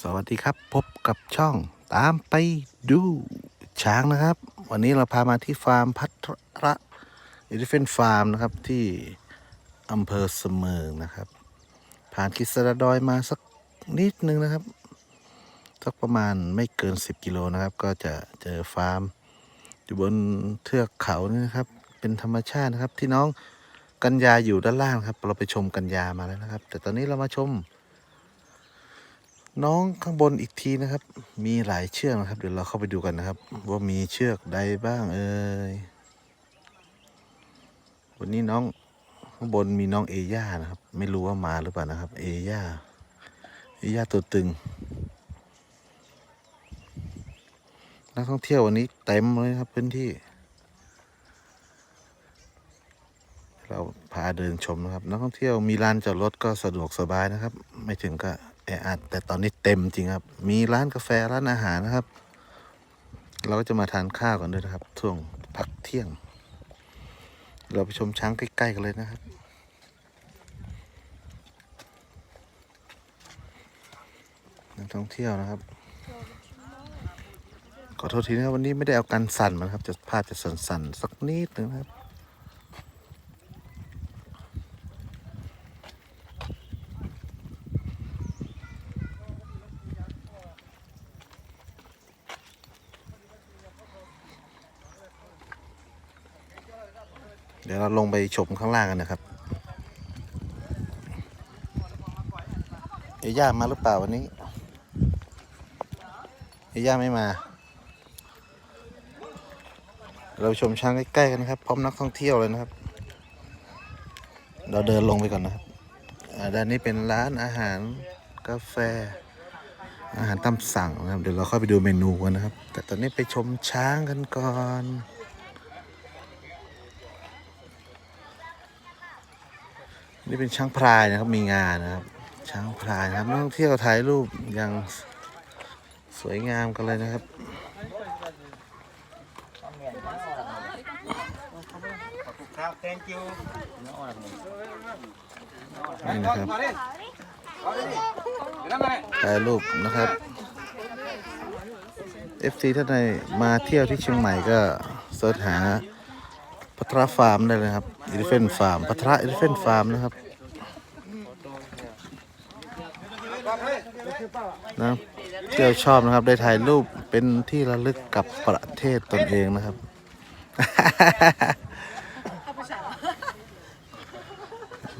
สวัสดีครับพบกับช่องตามไปดูช้างนะครับ วันนี้เราพามาที่ฟาร์มพัทระเอลิเฟนฟาร์มนะครับที่อำเภอเสมิงนะครับ ผ่านคิสระดอยมาสักนิดนึงนะครับ สักประมาณไม่เกิน 10 กิโลนะครับ ก็จะเจอฟาร์ม อยู่บนเทือกเขานี่นะครับ เป็นธรรมชาตินะครับที่น้องกัญญาอยู่ด้านล่างครับ เราไปชมกัญญามาแล้วนะครับ แต่ตอนนี้เรามาชม น้องข้างบนอีกทีนะครับ มีหลายเชือกนะครับ เดี๋ยวเราเข้าไปดูกันนะครับ ว่ามีเชือกใดบ้างเอ่ยวันนี้น้องข้างบนมีน้องเอย่านะครับ ไม่รู้ว่ามาหรือเปล่านะครับ เอย่าเอย่าตัวตึง นักท่องเที่ยววันนี้เต็มเลยครับพื้นที่ เราพาเดินชมนะครับ นักท่องเที่ยวมีลานจอดรถก็สะดวกสบายนะครับ ไม่ถึงกับ แออัดแต่ตอนนี้เต็มจริงครับ มีร้านกาแฟร้านอาหารนะครับ เราก็จะมาทานข้าวกันด้วยนะครับช่วงพักเที่ยง เราไปชมช้างใกล้ ๆ กันเลยนะครับ นักท่องเที่ยวนะครับ ขอโทษทีนะครับวันนี้ไม่ได้เอากันสั่นมานครับ จะภาพจะสั่นๆสักนิดนึงนะครับ เดี๋ยวเราลงไปชมข้างล่างกันนะครับเอย่ามาหรือเปล่าวันนี้เอย่าไม่มา เราชมช้างใกล้ๆกันนะครับพร้อมนักท่องเที่ยวเลยนะครับ เราเดินลงไปก่อนนะครับด้านนี้เป็นร้านอาหารกาแฟ อาหารตามสั่งนะครับ เดี๋ยวเราเข้าไปดูเมนูกันนะครับ แต่ตอนนี้ไปชมช้างกันก่อน นี่เป็นช้างพลายนะครับมีงานนะครับ ช้างพลายนะครับนักท่องเที่ยวถ่ายรูปอย่างสวยงามกันเลยนะครับนี่นะครับถ่ายรูปนะครับ FC ท่านใดมาเที่ยวที่เชียงใหม่ก็เสิร์ชหาพัทรฟาร์มได้เลยครับ อิเลฟเฟนฟาร์มพัทรอิเลฟเฟนฟาร์มนะครับนะเที่ยวชอบนะครับ ได้ถ่ายรูปเป็นที่ระลึกกับประเทศตนเองนะครับ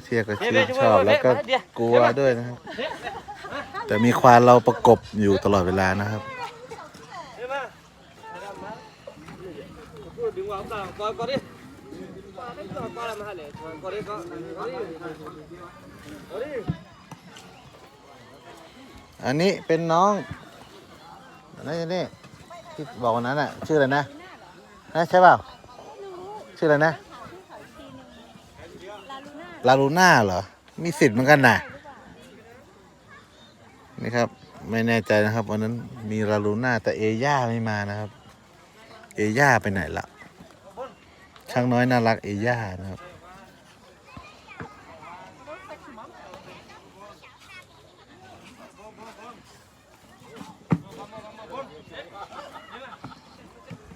เที่ยวก็ชื่นชอบแล้วก็กลัวด้วยนะครับ แต่มีควานเราประกบอยู่ตลอดเวลานะครับดึงว่าเอาก่อนก่อนดิก่ อันนี้เป็นน้องนี่นี่ที่บอกวันนั้นอะ ชื่ออะไรนะนะใช่เปล่าชื่ออะไรนะ ลาลูน่าเหรอ มีสิทธิ์เหมือนกันนะนี่ครับ ไม่แน่ใจนะครับ วันนั้นมีลาลูน่าแต่เอย่าไม่มานะครับ เอย่าไปไหนละ ช่างน้อยน่ารักเอย่านะครับ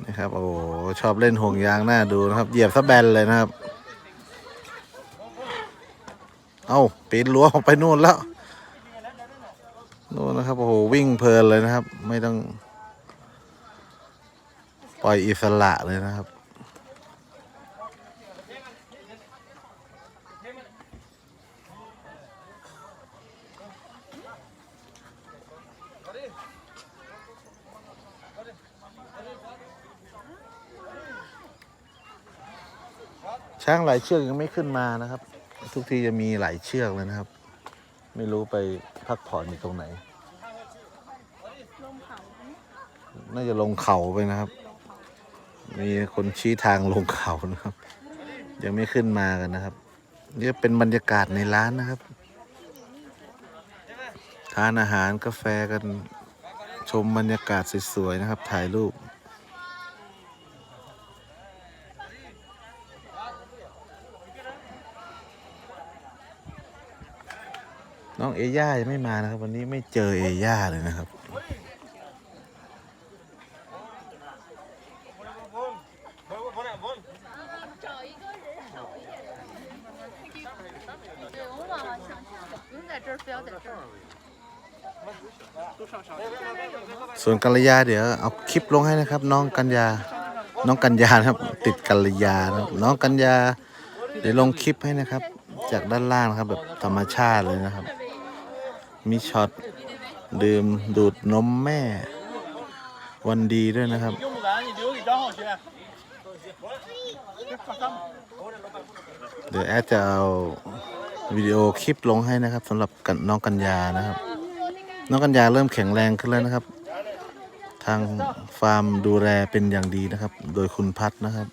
นะครับโอ้ชอบเล่นห่วงยางหน้าดูนะครับ เหยียบซะแบนเลยนะครับ เอาปีนรั้วออกไปนู่นแล้วนู่นนะครับโอ้โหวิ่งเพลินเลยนะครับ ไม่ต้อง ปล่อยอิสระเลยนะครับ ช้างหลายเชือกยังไม่ขึ้นมานะครับ ทุกทีจะมีหลายเชือกเลยนะครับ ไม่รู้ไปพักผ่อนอยู่ตรงไหน น่าจะลงเขาไปนะครับ มีคนชี้ทางลงเขานะครับ ยังไม่ขึ้นมากันนะครับนี่เป็นบรรยากาศในร้านนะครับทานอาหารกาแฟกันชมบรรยากาศสวยๆนะครับ ถ่ายรูป น้องเอย่ายังไม่มานะครับ วันนี้ไม่เจอเอย่าเลยนะครับ ส่วนกัลยาเดี๋ยวเอาคลิปลงให้นะครับ น้องกัญญา น้องกัญญาครับ ติดกัลยาครับน้องกัญญาเดี๋ยวลงคลิปให้นะครับ จากด้านล่างนะครับแบบธรรมชาติเลยนะครับ มีช็อตดื่มดูดนมแม่ วันดีด้วยนะครับ เดี๋ยวแอดจะเอาวิดีโอคลิปลงให้นะครับสำหรับนน้องกัญญานะครับ น้องกัญญาเริ่มแข็งแรงขึ้นแล้วนะครับ ทางฟาร์มดูแลเป็นอย่างดีนะครับ โดยคุณพัฒนะครับ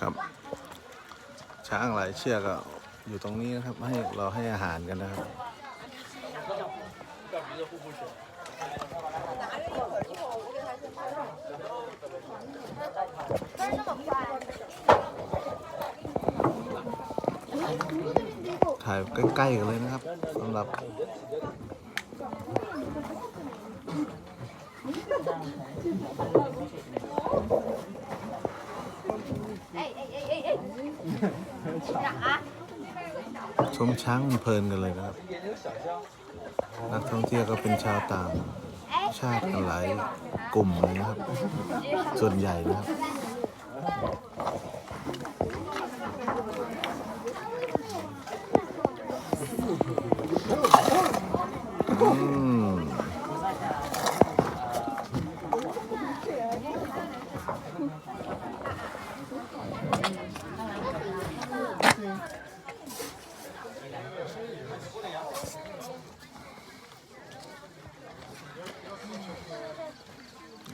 ครับ ช้างหลายเชือกอะอยู่ตรงนี้นะครับ ให้เราให้อาหารกันนะครับ ถ่ายใกล้ๆกันเลยนะครับสำหรับชมช้างเพลินกันเลยนะครับ นักท่องเที่ยวก็เป็นชาวต่างชาติกันหลาย กลุ่มเลยนะครับ ส่วนใหญ่นะครับ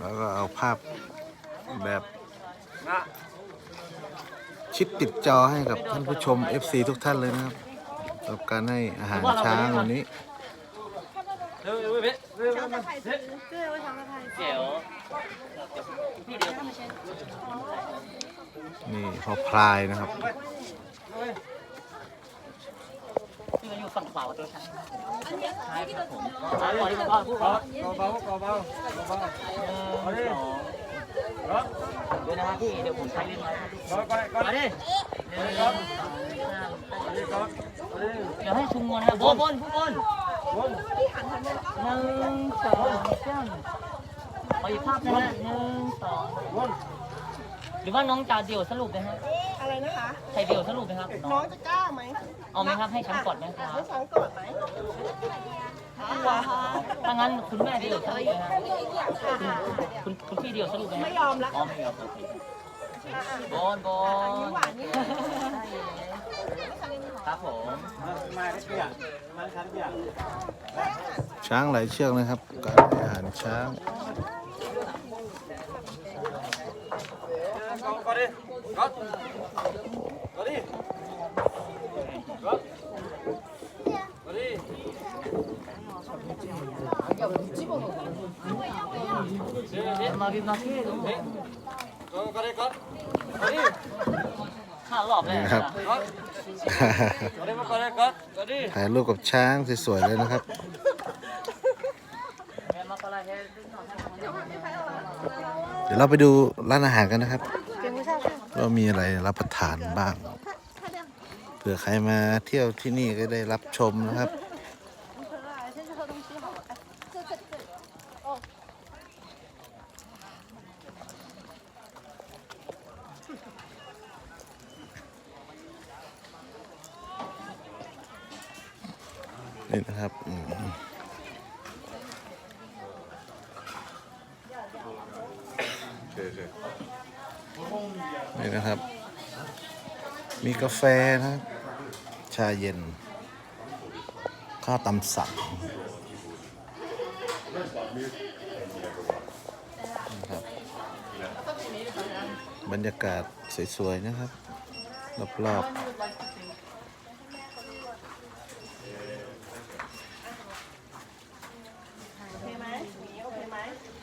แล้วก็เอาภาพแบบชิดติดจอให้กับท่านผู้ชม FC ทุกท่านเลยนะครับกับการให้อาหารช้างวันนี้นี่พอพลายนะครับ ฝั่งขวาโอเคครันใช่ครับผมขอก่อนพูก่อนเบาๆเบาๆเบาเอาครับเดี๋ยวนะครัพี่เดี๋ยวผมใช้เล่นไว้ก่อนก่อนก่อนเดี๋ยวครับเดี๋ยวครับเดี๋ยวให้ชุมก่อนนะบอลบอลผู้บอลบอลหนึ่งสองสามไปภาพนะหนึ่งสอง รือว่าน้องจะเดี่ยวสรุปไหมฮะอะไรนะคะ ใช่เดี่ยวสรุปไหมครับน้องจะกล้าไหมเอาไหมครับให้ฉันกดไหมครัให้ฉันกอดไหมถ้างั้นคุณแม่เดี่ยวสรุปไหมฮะคุณคุณพี่เดี่ยวสรุปไหมไม่ยอมละอ๋อไม่ยอมบอลบอลยิ้หวานยิ้มครับผม มาทุกอย่างมาทุกอย่าช้างหลายเชือกนะครับการอาหารช้าง Godt. Ready? Godt. Ready? 야, 왜 집어넣 어? 나, 나 새해 너 무. Go, go, go. Ready? ห้ารอบแรกนะครับ Godt. Ready, go, go, go. Ready? ถ่ายรูปกับช้างสวยๆเลยนะครับ เดี๋ยวเราไปดูร้านอาหารกันนะครับ ก็มีอะไรรับประทานบ้างเผื่อใครมาเที่ยวที่นี่ก็ได้รับชมนะครับ นี่นะครับ对对。 นี่นะครับ มีกาแฟนะชาเย็น ข้าวตำสั่งนะครับบรรยากาศสวย ๆ นะครับ รอบ ๆอเคไหมหมีโอเคไหม ๆ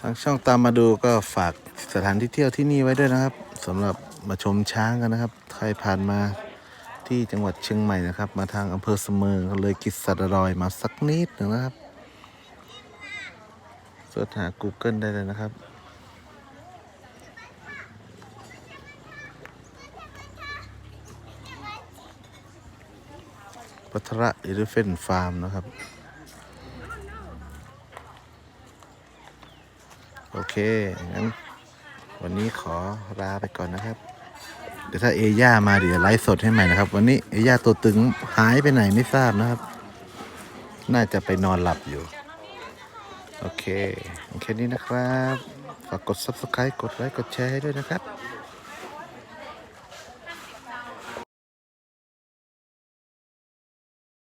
ทาง ช่องตามมาดูก็ฝากสถานที่เที่ยวที่นี่ไว้ด้วยนะครับสำหรับมาชมช้างกันนะครับ ใครผ่านมาที่จังหวัดเชียงใหม่นะครับ มาทางอำเภอเสมิงเลยกิจสัตรอยมาสักนิดหนึ่งนะครับเสิร์ชหา Google ได้เลยนะครับ พัทระอิเลฟเฟนฟาร์มนะครับ โอ เคงั้นวันนี้ขอลาไปก่อนนะครับ เดี๋ยวถ้าเอย่ามาเดี๋ยวไลฟ์สดให้ใหม่นะครับ วันนี้เอย่าตัวตึงหายไปไหนไม่ทราบนะครับ น่าจะไปนอนหลับอยู่ โอเคแค่นี้นะครับ ฝากกด subscribe กดไลค์ กดแชร์ให้ด้วยนะครับ